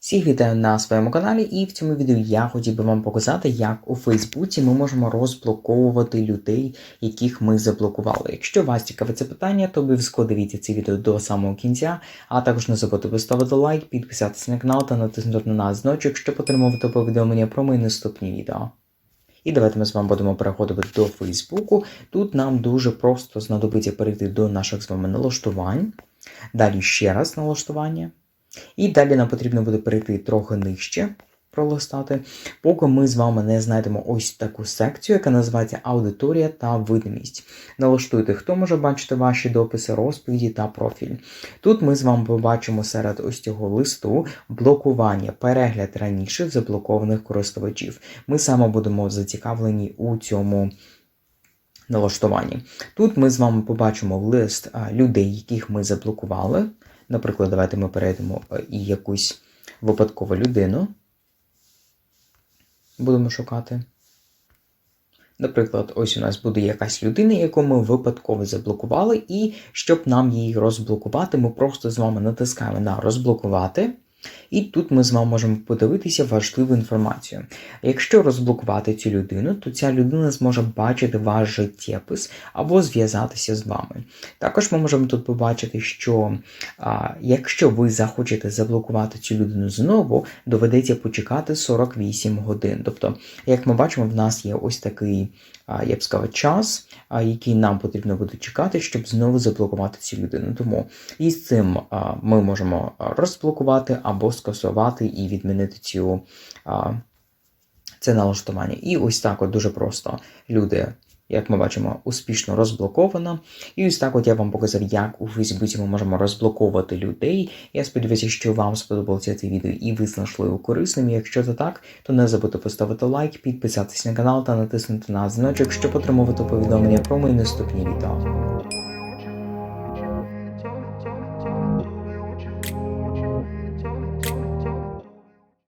Всіх вітаю на своєму каналі, і в цьому відео я хотів би вам показати, як у Фейсбуці ми можемо розблоковувати людей, яких ми заблокували. Якщо вас цікавить це питання, то обов'язково дивіться це відео до самого кінця, а також не забудьте поставити лайк, підписатися на канал та натиснути на дзвіночок, щоб отримувати повідомлення про мої наступні відео. І давайте ми з вами будемо переходити до Фейсбуку. Тут нам дуже просто знадобиться перейти до наших з вами налаштувань. Далі ще раз налаштування. І далі нам потрібно буде перейти трохи нижче, пролистати, поки ми з вами не знайдемо ось таку секцію, яка називається аудиторія та видимість. Налаштуйте, хто може бачити ваші дописи, розповіді та профіль. Тут ми з вами побачимо серед ось цього листу блокування, перегляд раніше заблокованих користувачів. Ми саме будемо зацікавлені у цьому. Налаштуванні. Тут ми з вами побачимо лист людей, яких ми заблокували. Наприклад, давайте ми перейдемо е, і якусь випадкову людину. Будемо шукати. Наприклад, ось у нас буде якась людина, яку ми випадково заблокували, і щоб нам її розблокувати, ми просто з вами натискаємо на розблокувати. І тут ми з вами можемо подивитися важливу інформацію. Якщо розблокувати цю людину, то ця людина зможе бачити ваш життєпис або зв'язатися з вами. Також ми можемо тут побачити, що а, якщо ви захочете заблокувати цю людину знову, доведеться почекати 48 годин. Тобто, як ми бачимо, в нас є ось такий, я б сказав, час, який нам потрібно буде чекати, щоб знову заблокувати цю людину. Тому із цим а, ми можемо розблокувати або скасувати і відмінити цю, а, це налаштування. І ось так от дуже просто люди. Як ми бачимо, успішно розблоковано. І ось так от я вам показав, як у Фейсбуці ми можемо розблоковувати людей. Я сподіваюся, що вам сподобалося це відео і ви знайшли його корисним. Якщо це так, то не забудьте поставити лайк, підписатися на канал та натиснути на дзвіночок, щоб отримувати повідомлення про мої наступні відео.